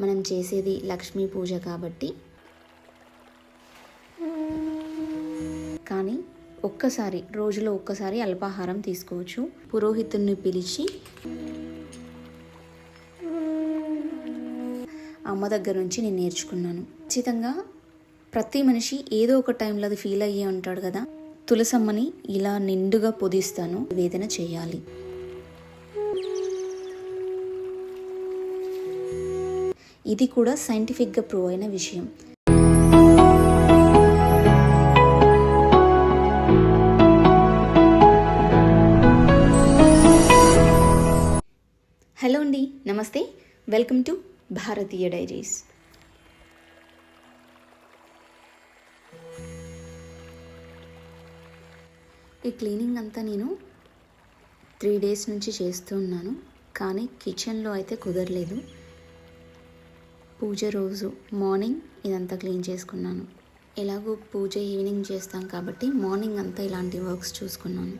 మనం చేసేది లక్ష్మీ పూజ కాబట్టి. కానీ ఒక్కసారి రోజులో ఒక్కసారి అల్పాహారం తీసుకోవచ్చు. పురోహితుడిని పిలిచి అమ్మ దగ్గర నుంచి నేను నేర్చుకున్నాను. ఖచ్చితంగా ప్రతి మనిషి ఏదో ఒక టైంలో అది ఫీల్ అయ్యే ఉంటాడు కదా. తులసమ్మని ఇలా నిండుగా పొదిస్తాను వేదన చేయాలి. ఇది కూడా సైంటిఫిక్గా ప్రూవ్ అయిన విషయం. హలో అండి నమస్తే. Welcome to Bharatiya diaries. ఈ క్లీనింగ్ అంతా నేను త్రీ డేస్ నుంచి చేస్తూ ఉన్నాను. కానీ కిచెన్లో అయితే కుదరలేదు. పూజ రోజు మార్నింగ్ ఇదంతా క్లీన్ చేసుకున్నాను. ఎలాగో పూజ ఈవినింగ్ చేస్తాం కాబట్టి మార్నింగ్ అంతా ఇలాంటి వర్క్స్ చూసుకున్నాను.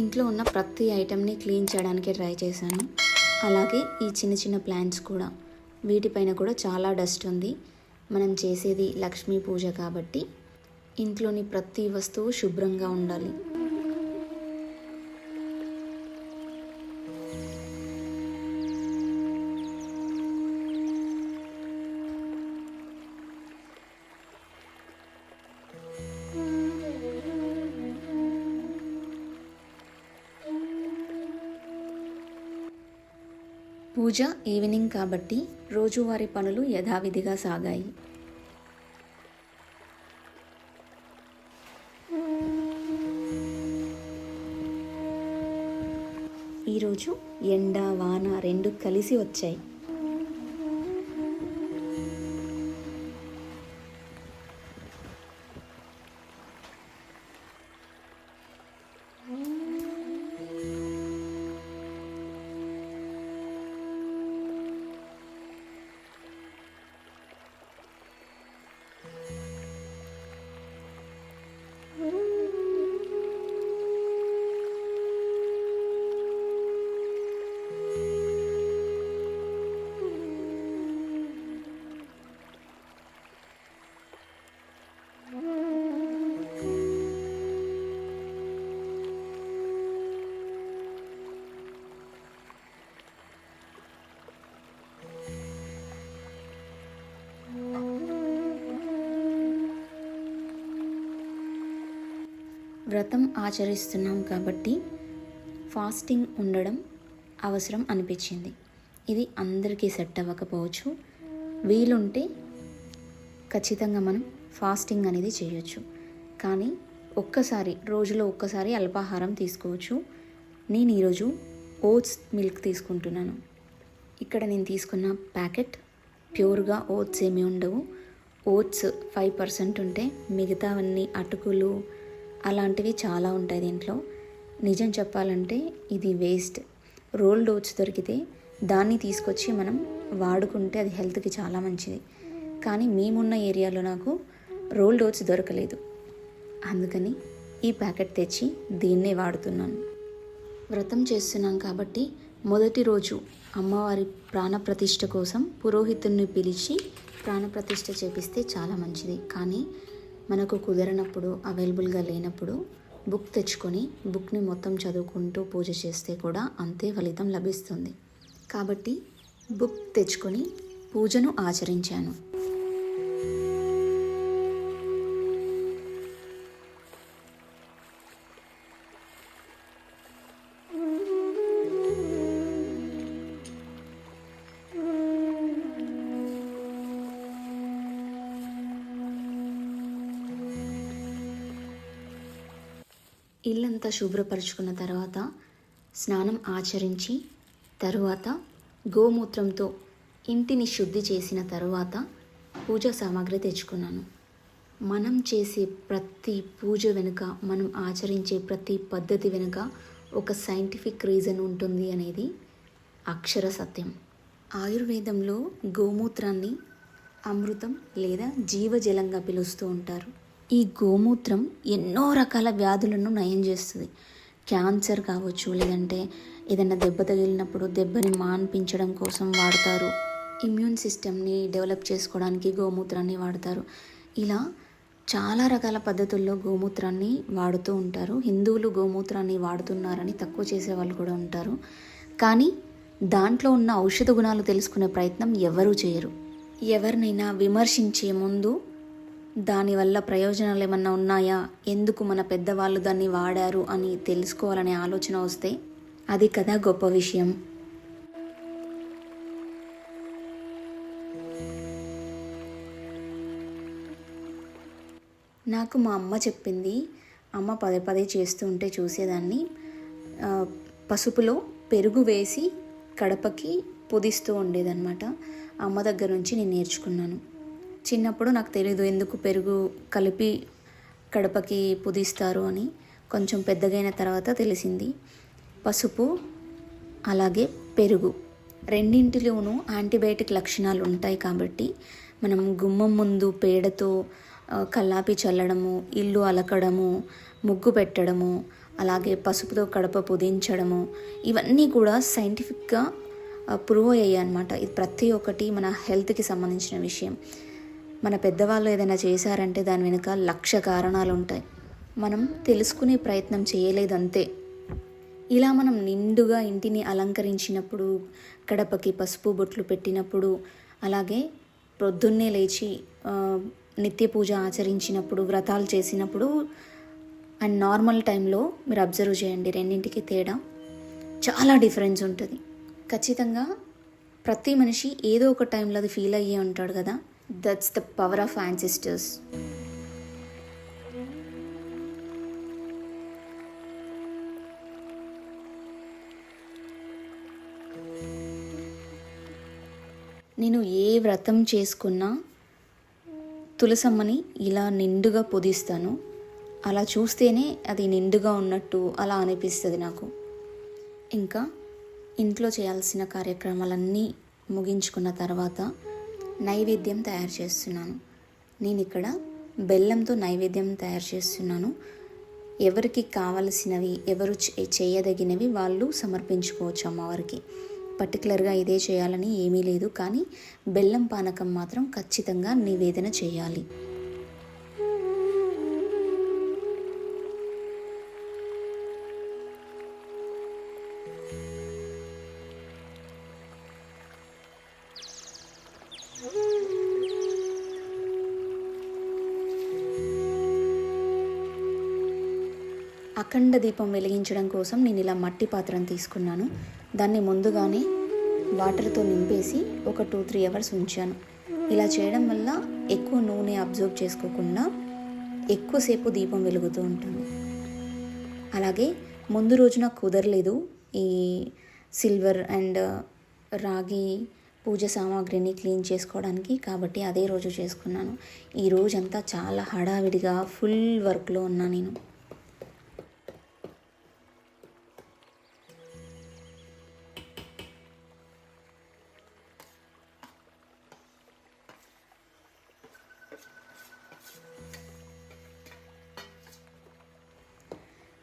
ఇంట్లో ఉన్న ప్రతి ఐటెంని క్లీన్ చేయడానికి ట్రై చేశాను. అలాగే ఈ చిన్న చిన్న ప్లాంట్స్ కూడా వీటిపైన కూడా చాలా డస్ట్ ఉంది. మనం చేసేది లక్ష్మీ పూజ కాబట్టి ఇంట్లోని ప్రతి వస్తువు శుభ్రంగా ఉండాలి. పూజ ఈవినింగ్ కాబట్టి రోజువారీ పనులు యథావిధిగా సాగాయి. ఈరోజు ఎండ వాన రెండు కలిసి వచ్చాయి. వ్రతం ఆచరిస్తున్నాం కాబట్టి ఫాస్టింగ్ ఉండడం అవసరం అనిపించింది. ఇది అందరికీ సెట్ అవ్వకపోవచ్చు. వీలుంటే ఖచ్చితంగా మనం ఫాస్టింగ్ అనేది చేయొచ్చు. కానీ ఒక్కసారి రోజులో ఒక్కసారి అల్పాహారం తీసుకోవచ్చు. నేను ఈరోజు ఓట్స్ మిల్క్ తీసుకుంటున్నాను. ఇక్కడ నేను తీసుకున్న ప్యాకెట్ ప్యూర్గా ఓట్స్ ఏమీ ఉండవు. ఓట్స్ ఫైవ్ పర్సెంట్ ఉంటే మిగతావన్నీ అటుకులు అలాంటివి చాలా ఉంటాయి దీంట్లో. నిజం చెప్పాలంటే ఇది వేస్ట్. రోల్ డోట్స్ దొరికితే దాన్ని తీసుకొచ్చి మనం వాడుకుంటే అది హెల్త్కి చాలా మంచిది. కానీ మేమున్న ఏరియాలో నాకు రోల్ డోట్స్ దొరకలేదు. అందుకని ఈ ప్యాకెట్ తెచ్చి దీన్నే వాడుతున్నాను. వ్రతం చేస్తున్నాం కాబట్టి మొదటి రోజు అమ్మవారి ప్రాణప్రతిష్ఠ కోసం పురోహితుడిని పిలిచి ప్రాణప్రతిష్ఠ చేపిస్తే చాలా మంచిది. కానీ మనకు కుదరనప్పుడు అవైలబుల్గా లేనప్పుడు బుక్ తెచ్చుకొని బుక్ని మొత్తం చదువుకుంటూ పూజ చేస్తే కూడా అంతే ఫలితం లభిస్తుంది. కాబట్టి బుక్ తెచ్చుకొని పూజను ఆచరించాను. ఇల్లంతా శుభ్రపరుచుకున్న తర్వాత స్నానం ఆచరించి తరువాత గోమూత్రంతో ఇంటిని శుద్ధి చేసిన తరువాత పూజా సామాగ్రి తెచ్చుకున్నాను. మనం చేసే ప్రతి పూజ వెనుక మనం ఆచరించే ప్రతి పద్ధతి వెనుక ఒక సైంటిఫిక్ రీజన్ ఉంటుంది అనేది అక్షర సత్యం. ఆయుర్వేదంలో గోమూత్రాన్ని అమృతం లేదా జీవజలంగా పిలుస్తూ ఉంటారు. ఈ గోమూత్రం ఎన్నో రకాల వ్యాధులను నయం చేస్తుంది. క్యాన్సర్ కావచ్చు లేదంటే ఏదైనా దెబ్బ తగిలినప్పుడు దెబ్బని మాన్పించడం కోసం వాడతారు. ఇమ్యూన్ సిస్టమ్ని డెవలప్ చేసుకోవడానికి గోమూత్రాన్ని వాడతారు. ఇలా చాలా రకాల పద్ధతుల్లో గోమూత్రాన్ని వాడుతూ ఉంటారు. హిందువులు గోమూత్రాన్ని వాడుతున్నారని తక్కువ చేసే వాళ్ళు కూడా ఉంటారు. కానీ దాంట్లో ఉన్న ఔషధ గుణాలు తెలుసుకునే ప్రయత్నం ఎవరూ చేయరు. ఎవరినైనా విమర్శించే ముందు దానివల్ల ప్రయోజనాలు ఏమన్నా ఉన్నాయా? ఎందుకు మన పెద్దవాళ్ళు దాన్ని వాడారు అని తెలుసుకోవాలనే ఆలోచన వస్తే అది కదా గొప్ప విషయం. నాకు మా అమ్మ చెప్పింది అమ్మ పదే పదే చేస్తూ ఉంటే చూసేదాన్ని. పసుపులో పెరుగు వేసి కడపకి పొదిస్తూ ఉండేదన్నమాట. అమ్మ దగ్గర నుంచి నేను నేర్చుకున్నాను. చిన్నప్పుడు నాకు తెలీదు ఎందుకు పెరుగు కలిపి కడపకి పుదిస్తారు అని. కొంచెం పెద్దగైన తర్వాత తెలిసింది. పసుపు అలాగే పెరుగు. రెండింటిలోనూ యాంటీబయాటిక్ లక్షణాలు ఉంటాయి కాబట్టి మనం గుమ్మం ముందు పేడతో కల్లాపి చల్లడము ఇల్లు అలకడము ముగ్గు పెట్టడము అలాగే పసుపుతో కడప పుదించడము ఇవన్నీ కూడా సైంటిఫిక్గా ప్రూవ్ అయ్యాయి అనమాట ఇది ప్రతి ఒక్కటి మన హెల్త్కి సంబంధించిన విషయం. మన పెద్దవాళ్ళు ఏదైనా చేశారంటే దాని వెనుక లక్ష కారణాలు ఉంటాయి. మనం తెలుసుకునే ప్రయత్నం చేయలేదంతే. ఇలా మనం నిండుగా ఇంటిని అలంకరించినప్పుడు గడపకి పసుపు బొట్లు పెట్టినప్పుడు అలాగే ప్రొద్దున్నే లేచి నిత్య పూజ ఆచరించినప్పుడు వ్రతాలు చేసినప్పుడు అండ్ నార్మల్ టైంలో మీరు అబ్జర్వ్ చేయండి రెండింటికి తేడా చాలా డిఫరెన్స్ ఉంటుంది. ఖచ్చితంగా ప్రతి మనిషి ఏదో ఒక టైంలో అది ఫీల్ అయ్యే ఉంటాడు కదా. That's the power of ancestors నేను ఏ వ్రతం చేసుకున్నా తులసమ్మని ఇలా నిండుగా పొదిస్తాను. అలా చూస్తేనే అది నిండుగా ఉన్నట్టు అలా అనిపిస్తుంది నాకు. ఇంకా ఇంట్లో చేయాల్సిన కార్యక్రమాలన్నీ ముగించుకున్న తర్వాత నైవేద్యం తయారు చేస్తున్నాను. నేను ఇక్కడ బెల్లంతో నైవేద్యం తయారు చేస్తున్నాను. ఎవరికి కావలసినవి ఎవరు చేయదగినవి వాళ్ళు సమర్పించుకోవచ్చు అమ్మవారికి. పర్టికులర్గా ఇదే చేయాలని ఏమీ లేదు. కానీ బెల్లం పానకం మాత్రం ఖచ్చితంగా నివేదన చేయాలి. అఖండ దీపం వెలిగించడం కోసం నేను ఇలా మట్టి పాత్రను తీసుకున్నాను. దాన్ని ముందుగానే వాటర్తో నింపేసి ఒక టూ త్రీ అవర్స్ ఉంచాను. ఇలా చేయడం వల్ల ఎక్కువ నూనె అబ్జర్వ్ చేసుకోకుండా ఎక్కువసేపు దీపం వెలుగుతూ ఉంటుంది. అలాగే ముందు రోజున కుదరలేదు ఈ సిల్వర్ అండ్ రాగి పూజ సామాగ్రిని క్లీన్ చేసుకోవడానికి కాబట్టి అదే రోజు చేసుకున్నాను. ఈ రోజంతా చాలా హడావిడిగా ఫుల్ వర్క్లో ఉన్నా నేను.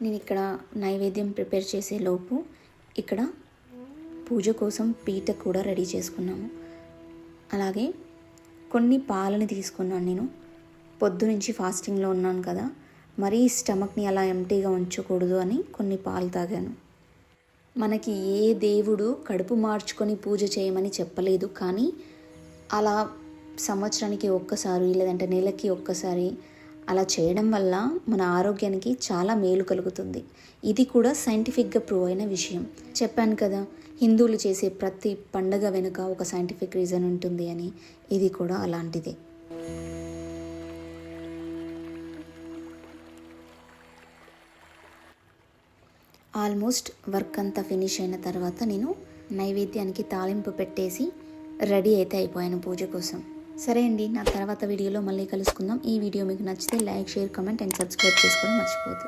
నేను ఇక్కడ నైవేద్యం ప్రిపేర్ చేసే లోపు ఇక్కడ పూజ కోసం పీట కూడా రెడీ చేసుకున్నాము. అలాగే కొన్ని పాలని తీసుకున్నాను నేను. పొద్దు నుంచి ఫాస్టింగ్లో ఉన్నాను కదా మరీ స్టమక్ని అలా ఎంటీగా ఉంచకూడదు అని కొన్ని పాలు తాగాను. మనకి ఏ దేవుడు కడుపు మార్చుకొని పూజ చేయమని చెప్పలేదు కానీ అలా సంవత్సరానికి ఒక్కసారి లేదంటే నెలకి ఒక్కసారి అలా చేయడం వల్ల మన ఆరోగ్యానికి చాలా మేలు కలుగుతుంది. ఇది కూడా సైంటిఫిక్గా ప్రూవ్ అయిన విషయం. చెప్పాను కదా హిందువులు చేసే ప్రతి పండగ వెనుక ఒక సైంటిఫిక్ రీజన్ ఉంటుంది అని. ఇది కూడా అలాంటిదే. ఆల్మోస్ట్ వర్క్ అంతా ఫినిష్ అయిన తర్వాత నేను నైవేద్యానికి తాలింపు పెట్టేసి రెడీ అయితే అయిపోయాను పూజ కోసం. సరే అండి నా తర్వాత వీడియోలో మళ్ళీ కలుసుకుందాం. ఈ వీడియో మీకు నచ్చితే like share comment and subscribe చేసుకోవడం మర్చిపోద్దు